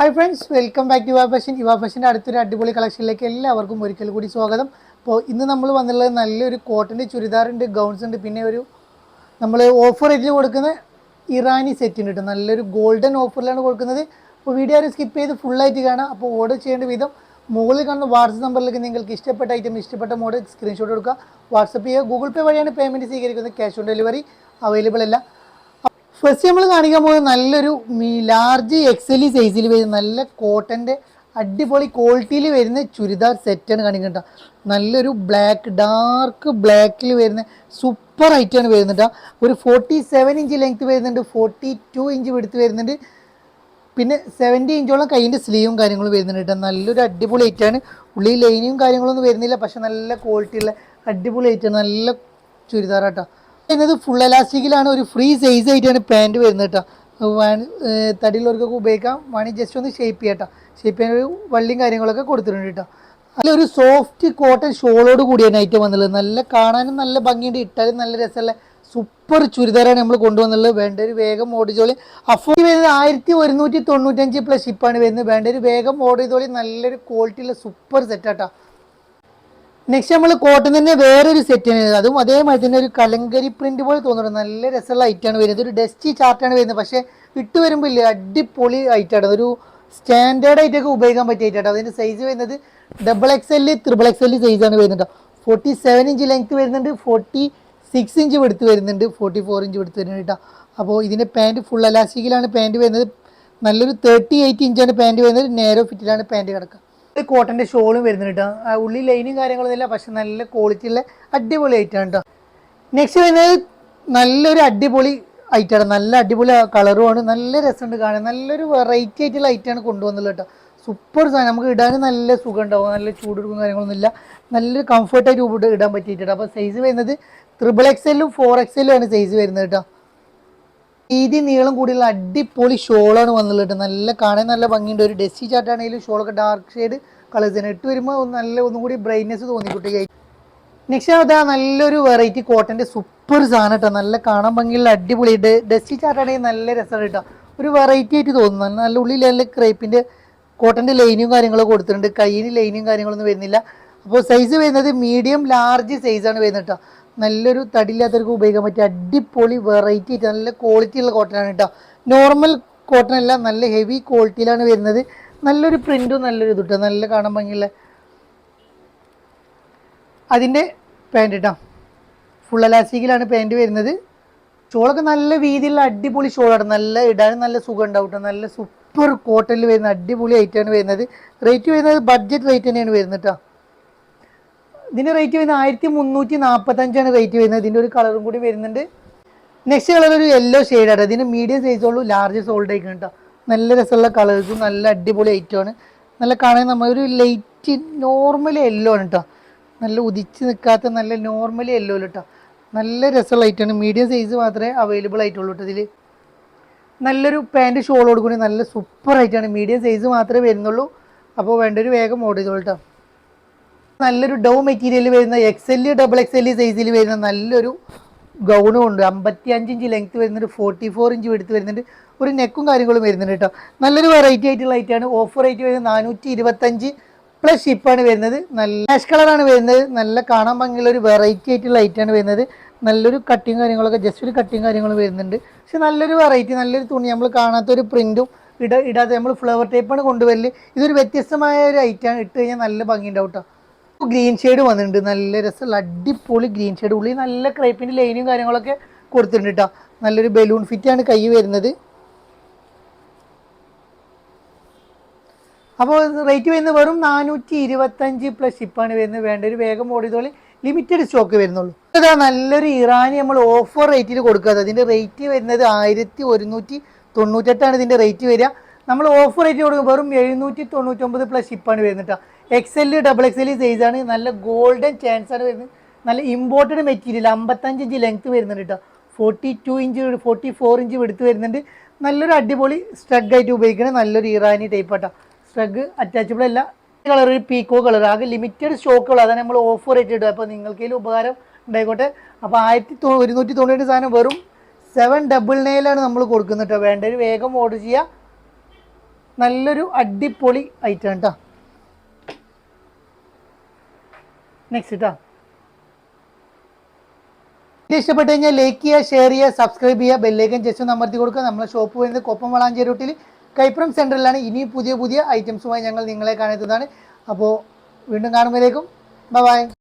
Hi friends welcome back Yuva fashion Yuva ഫാഷന്റെ അടുത്തൊരു അടിപൊളി കളക്ഷനിലേക്ക് എല്ലാവർക്കും ഒരിക്കൽ കൂടി സ്വാഗതം. അപ്പോൾ ഇന്ന് നമ്മൾ വന്നുള്ളത് നല്ലൊരു കോട്ടന്റെ ചുരിദാറുണ്ട് ഗൗൺസ് ഉണ്ട്. പിന്നെ ഒരു നമ്മൾ ഓഫർ റേറ്റിൽ കൊടുക്കുന്ന ഇറാനി സെറ്റിന് കിട്ടും നല്ലൊരു ഗോൾഡൻ ഓഫറിലാണ് കൊടുക്കുന്നത്. അപ്പോൾ വീഡിയോ ആരും സ്കിപ്പ് ചെയ്ത് ഫുള്ളായിട്ട് കാണാം. അപ്പോൾ ഓർഡർ ചെയ്യേണ്ട വിധം മുകളിൽ കാണുന്ന വാട്സപ്പ് നമ്പറിലേക്ക് നിങ്ങൾക്ക് ഇഷ്ടപ്പെട്ട ഐറ്റം ഇഷ്ടപ്പെട്ട മോഡൽ സ്ക്രീൻഷോട്ട് കൊടുക്കുക വാട്സപ്പ് ചെയ്യുക. ഗൂഗിൾ പേ വഴിയാണ് പേയ്മെന്റ് സ്വീകരിക്കുന്നത്. ക്യാഷ് ഓൺ ഡെലിവറി അവൈലബിൾ അല്ല. ഫസ്റ്റ് നമ്മൾ കാണിക്കാൻ പോകുന്നത് നല്ലൊരു ലാർജ് എക്സലി സൈസിൽ വരുന്ന നല്ല കോട്ടന്റെ അടിപൊളി ക്വാളിറ്റിയിൽ വരുന്ന ചുരിദാർ സെറ്റാണ് കാണിക്കുന്നത് നല്ലൊരു ബ്ലാക്ക് ഡാർക്ക് ബ്ലാക്കിൽ വരുന്ന സൂപ്പർ ഐറ്റാണ് വരുന്നത് ഒരു ഫോർട്ടി സെവൻ ഇഞ്ച് ലെങ്ത് വരുന്നുണ്ട് ഫോർട്ടി ടു ഇഞ്ച് എടുത്ത് വരുന്നുണ്ട്. പിന്നെ സെവന്റി ഇഞ്ചോളം കൈയിന്റെ സ്ലീവും കാര്യങ്ങളും വരുന്നുണ്ട് കേട്ടോ നല്ലൊരു അടിപൊളി ഐറ്റാണ് ഉള്ളിൽ ലൈനിയും കാര്യങ്ങളൊന്നും വരുന്നില്ല പക്ഷെ നല്ല ക്വാളിറ്റിയുള്ള അടിപൊളി ഐറ്റാണ് നല്ല ചുരിദാറാട്ടോ എന്നത് ഫുൾ എലാസ്റ്റിക്കിലാണ് ഒരു ഫ്രീ സൈസ് ആയിട്ടാണ് പാന്റ് വരുന്നത് കേട്ടോ തടിയിലുള്ളവർക്കൊക്കെ ഉപയോഗിക്കാം. വേണമെങ്കിൽ ജസ്റ്റ് ഒന്ന് ഷേപ്പ് ചെയ്യാം കേട്ടോ ഷേപ്പ് ചെയ്യാൻ ഒരു വള്ളിയും കാര്യങ്ങളൊക്കെ കൊടുത്തിട്ടുണ്ട് കേട്ടോ അതിലൊരു സോഫ്റ്റ് കോട്ടൺ ഷോളോട് കൂടിയാണ് ഐറ്റം വന്നുള്ളത് നല്ല കാണാനും നല്ല ഭംഗിയുണ്ട്. ഇട്ടാലും നല്ല രസമുള്ള സൂപ്പർ ചുരിദാറാണ് നമ്മൾ കൊണ്ടുവന്നുള്ളത് വേണ്ട ഒരു വേഗം ഓർഡർ ചെയ്തോളി അഫോർഡ് വരുന്നത് ആയിരത്തി ഒരുന്നൂറ്റി തൊണ്ണൂറ്റഞ്ച് പ്ലസ് ഷിപ്പാണ് വരുന്നത്. വേണ്ട ഒരു വേഗം ഓർഡർ ചെയ്തോളി നല്ലൊരു ക്വാളിറ്റിയുള്ള സൂപ്പർ സെറ്റാട്ടോ നെക്സ്റ്റ് നമ്മൾ കോട്ടൺ തന്നെ വേറൊരു സെറ്റാണ് അതും അതേമാതിരി തന്നെ ഒരു കലങ്കരി പ്രിന്റ് പോലെ തോന്നുന്നുണ്ട്. നല്ല രസമുള്ള ഐറ്റാണ് വരുന്നത്. ഒരു ഡസ്റ്റി ചാർട്ടാണ് വരുന്നത്. പക്ഷേ ഇട്ട് വരുമ്പോൾ ഇല്ല അടിപൊളി ഐറ്റാണ് ഒരു സ്റ്റാൻഡേർഡ് ആയിട്ടൊക്കെ ഉപയോഗിക്കാൻ പറ്റിയ ഐറ്റാണ് അതിന്റെ സൈസ് വരുന്നത് double X L triple X L സൈസാണ് വരുന്നത് ഫോർട്ടി സെവൻ ഇഞ്ച് ലെങ്ത് വരുന്നുണ്ട്. ഫോർട്ടി സിക്സ് ഇഞ്ച് എടുത്ത് വരുന്നുണ്ട്. ഫോർട്ടി ഫോർ ഇഞ്ച് എടുത്ത് വരുന്നുണ്ട് കേട്ടോ അപ്പോൾ ഇതിന്റെ പാന്റ് ഫുൾ അലാസ്റ്റിക്കിലാണ് പാന്റ് വരുന്നത്. നല്ലൊരു തേർട്ടി എയ്റ്റ് ഇഞ്ചാണ് പാന്റ് വരുന്നത്. നേരോ ഫിറ്റിലാണ് പാന്റ് കിടക്കുക. ഇത് കോട്ടന്റെ ഷോളും വരുന്നുണ്ട് കേട്ടോ ഉള്ളി ലൈനും കാര്യങ്ങളൊന്നും ഇല്ല പക്ഷെ നല്ല ക്വാളിറ്റി ഉള്ള അടിപൊളി ഐറ്റാണ് കേട്ടോ നെക്സ്റ്റ് വരുന്നത് നല്ലൊരു അടിപൊളി ഐറ്റാണ് നല്ല അടിപൊളി കളറുമാണ് നല്ല രസമുണ്ട് കാണാൻ. നല്ലൊരു വെറൈറ്റി ആയിട്ടുള്ള ഐറ്റാണ് കൊണ്ടുവന്നുള്ളത് കേട്ടോ സൂപ്പർ സാധനം. നമുക്ക് ഇടാൻ നല്ല സുഖം ഉണ്ടാവും. നല്ല ചൂടെടുക്കും കാര്യങ്ങളൊന്നും ഇല്ല. നല്ലൊരു കംഫർട്ടായിട്ട് ഇട- ഇടാൻ പറ്റിയിട്ടുണ്ട് അപ്പോൾ സൈസ് വരുന്നത് ത്രിബിൾ എക്സലും ഫോർ എക്സലും ആണ് സൈസ് വരുന്നത് കേട്ടോ വീതി നീളം കൂടിയുള്ള അടിപൊളി ഷോളാണ് വന്നുള്ളത് നല്ല കാണാൻ നല്ല ഭംഗിയുണ്ട്. ഒരു ഡെസ്സി ചാട്ടാണെങ്കിലും ഷോളൊക്കെ ഡാർക്ക് ഷെയ്ഡ് കളേഴ്സ് തന്നെ ഇട്ട് വരുമ്പോൾ നല്ല ഒന്നും കൂടി ബ്രൈറ്റ്നെസ് തോന്നി കുട്ടിക്ക്. നെക്സ്റ്റ് അതാ നല്ലൊരു വെറൈറ്റി കോട്ടന്റെ സൂപ്പർ സാധനം കേട്ടോ നല്ല കാണാൻ ഭംഗിയുള്ള അടിപൊളി ഡെസ്സി ചാട്ടാണെങ്കിൽ നല്ല രസമാണ് കേട്ടോ ഒരു വെറൈറ്റി ആയിട്ട് തോന്നുന്നു. നല്ല ഉള്ളിൽ നല്ല ക്രേപ്പിന്റെ കോട്ടന്റെ ലൈനും കാര്യങ്ങളൊക്കെ കൊടുത്തിട്ടുണ്ട്. കയ്യിന് ലൈനും കാര്യങ്ങളൊന്നും വരുന്നില്ല. അപ്പോൾ സൈസ് വരുന്നത് മീഡിയം ലാർജ് സൈസാണ് വരുന്നത് കേട്ടോ നല്ലൊരു തടിയില്ലാത്തവർക്ക് ഉപയോഗിക്കാൻ പറ്റിയ അടിപൊളി വെറൈറ്റി നല്ല ക്വാളിറ്റി ഉള്ള കോട്ടനാണ് കേട്ടോ നോർമൽ കോട്ടൺ അല്ല നല്ല ഹെവി ക്വാളിറ്റിയിലാണ് വരുന്നത്. നല്ലൊരു പ്രിന്റും നല്ലൊരു ഇതുട്ടോ നല്ല കാണാൻ ഭംഗിയുള്ള അതിന്റെ പാന്റ് കേട്ടോ ഫുൾ അലാസ്റ്റിക്കിലാണ് പാന്റ് വരുന്നത്. ഷോളൊക്കെ നല്ല വീതിയുള്ള അടിപൊളി ഷോളാണ് നല്ല ഇടാനും നല്ല സുഖം ഉണ്ടാവും കേട്ടോ നല്ല സൂപ്പർ കോട്ടണിൽ വരുന്ന അടിപൊളി ഐറ്റമാണ് വരുന്നത്. റേറ്റ് വരുന്നത് ബഡ്ജറ്റ് റേറ്റ് തന്നെയാണ് വരുന്നത് കേട്ടോ ഇതിന്റെ റേറ്റ് വരുന്നത് ആയിരത്തി മുന്നൂറ്റി നാൽപ്പത്തഞ്ചാണ് റേറ്റ് വരുന്നത്. ഇതിന്റെ ഒരു കളറും കൂടി വരുന്നുണ്ട്. നെക്സ്റ്റ് കളർ ഒരു യെല്ലോ ഷെയ്ഡാണ് ഇതിന് മീഡിയം സൈസ് ഉള്ളൂ ലാർജ് സോൾഡ് ആയിക്കണം കേട്ടോ. നല്ല രസമുള്ള കളേഴ്സും നല്ല അടിപൊളി ഐറ്റമാണ് നല്ല കാണാൻ നമ്മൾ ഒരു ലൈറ്റ് നോർമൽ യെല്ലോ ആണ് കേട്ടോ. നല്ല ഉദിച്ച് നിൽക്കാത്ത നല്ല നോർമൽ യെല്ലോ കേട്ടോ. നല്ല രസമുള്ള ഐറ്റമാണ് മീഡിയം സൈസ് മാത്രമേ അവൈലബിൾ ആയിട്ടുള്ളൂ കേട്ടോ ഇതിൽ നല്ലൊരു പാന്റ് ഷോളോട് കൂടി നല്ല സൂപ്പർ ആയിട്ടാണ് മീഡിയം സൈസ് മാത്രമേ വരുന്നുള്ളൂ. അപ്പോൾ വേണ്ട ഒരു വേഗം ഓർഡർ ചെയ്തോളൂ കേട്ടോ. നല്ലൊരു ഡൗ മെറ്റീരിയൽ വരുന്ന X L double X L സൈസിൽ വരുന്ന നല്ലൊരു ഗൗണും ഉണ്ട്. അമ്പത്തി അഞ്ച് ഇഞ്ച് ലെങ്ത് വരുന്നുണ്ട് ഫോർട്ടി ഫോർ ഇഞ്ച് എടുത്ത് വരുന്നുണ്ട്. ഒരു നെക്കും കാര്യങ്ങളും വരുന്നുണ്ട് കേട്ടോ. നല്ലൊരു വെറൈറ്റി ആയിട്ടുള്ള ഐറ്റമാണ് ഓഫർ റേറ്റ് വരുന്നത് നാനൂറ്റി ഇരുപത്തഞ്ച് പ്ലസ് ഷിപ്പാണ് വരുന്നത്. നല്ല ആഷ് കളറാണ് വരുന്നത്. നല്ല കാണാൻ ഭംഗിയുള്ള ഒരു വെറൈറ്റി ആയിട്ടുള്ള ഐറ്റമാണ് വരുന്നത്. നല്ലൊരു കട്ടിങ് കാര്യങ്ങളൊക്കെ ജസ്റ്റ് ഒരു കട്ടിങ് കാര്യങ്ങളും വരുന്നുണ്ട്. പക്ഷെ നല്ലൊരു വെറൈറ്റി നല്ലൊരു തുണി. നമ്മൾ കാണാത്തൊരു പ്രിന്റും ഇട ഇടാതെ നമ്മൾ ഫ്ലവർ ടൈപ്പാണ് കൊണ്ടുവരൽ. ഇതൊരു വ്യത്യസ്തമായ ഒരു ഐറ്റാണ് ഇട്ട് കഴിഞ്ഞാൽ നല്ല ഭംഗി ഉണ്ടാവും കേട്ടോ. ഗ്രീൻ ഷെയ്ഡ് വന്നിട്ടുണ്ട്. നല്ല രസമുള്ള അടിപൊളി ഗ്രീൻ ഷെയ്ഡ് ഉള്ളിൽ നല്ല ക്രൈപ്പിന്റെ ലൈനും കാര്യങ്ങളൊക്കെ കൊടുത്തിട്ടുണ്ട് കേട്ടോ നല്ലൊരു ബലൂൺ ഫിറ്റാണ് കൈ വരുന്നത്. അപ്പോൾ റേറ്റ് വരുന്നത് വെറും നാനൂറ്റി ഇരുപത്തഞ്ച് പ്ലസ് ഷിപ്പാണ് വരുന്നത്. വേണ്ട ഒരു വേഗം ഓടിയതോളി ലിമിറ്റഡ് സ്റ്റോക്ക് വരുന്നുള്ളൂ. ഇതാ നല്ലൊരു ഇറാനി നമ്മൾ ഓഫർ റേറ്റിൽ കൊടുക്കുന്നത് അതിന്റെ റേറ്റ് വരുന്നത് ആയിരത്തി ഒരുന്നൂറ്റി തൊണ്ണൂറ്റെട്ടാണ് ഇതിന്റെ റേറ്റ് വരിക. നമ്മൾ ഓഫർ റേറ്റ് കൊടുക്കും. വെറും എഴുന്നൂറ്റി തൊണ്ണൂറ്റൊമ്പത് പ്ലസ് ഷിപ്പാണ് വരുന്നത് X L double X L സൈസാണ് നല്ല ഗോൾഡൻ ചാൻസ് ആണ് വരുന്നത്. നല്ല ഇമ്പോർട്ടഡ് മെറ്റീരിയൽ അമ്പത്തഞ്ച് ഇഞ്ച് ലെങ്ത് വരുന്നുണ്ട് കേട്ടോ forty two inch forty four inch എടുത്ത് വരുന്നുണ്ട്. നല്ലൊരു അടിപൊളി സ്ട്രഗ് ആയിട്ട് ഉപയോഗിക്കുന്ന നല്ലൊരു ഇറാനി ടൈപ്പ് ആട്ടോ സ്ട്രഗ് അറ്റാച്ചബിൾ അല്ല. കളർ ഒരു പീക്കോ കളർ ആകെ ലിമിറ്റഡ് സ്റ്റോക്കുകൾ അതാണ് നമ്മൾ ഓഫർ റേറ്റ് ഇടുക. അപ്പോൾ നിങ്ങൾക്ക് ഉപകാരം ഉണ്ടായിക്കോട്ടെ. അപ്പോൾ ആയിരത്തി ഒരുന്നൂറ്റി തൊണ്ണൂറ്റി സാധനം വെറും സെവൻ ഡബിൾ നയലാണ് നമ്മൾ കൊടുക്കുന്നത് കേട്ടോ വേണ്ടൊരു വേഗം ഓർഡർ ചെയ്യുക നല്ലൊരു അടിപൊളി ഐറ്റം കേട്ടോ നെക്സ്റ്റ് കേട്ടോ ഇഷ്ടപ്പെട്ട് കഴിഞ്ഞാൽ ലൈക്ക് ചെയ്യുക ഷെയർ ചെയ്യുക സബ്സ്ക്രൈബ് ചെയ്യുക ബെല്ലേക്കൻ ജസ്റ്റ് ഒന്ന് അമർത്തി കൊടുക്കുക. നമ്മളെ ഷോപ്പ് വരുന്നത് കൊപ്പം വളാഞ്ചേരി റൂട്ടിൽ കൈപ്പുറം സെന്ററിലാണ് ഇനി പുതിയ പുതിയ ഐറ്റംസുമായി ഞങ്ങൾ നിങ്ങളെ കാണുന്നതാണ്. അപ്പോൾ വീണ്ടും കാണുമ്പോഴേക്കും ബൈ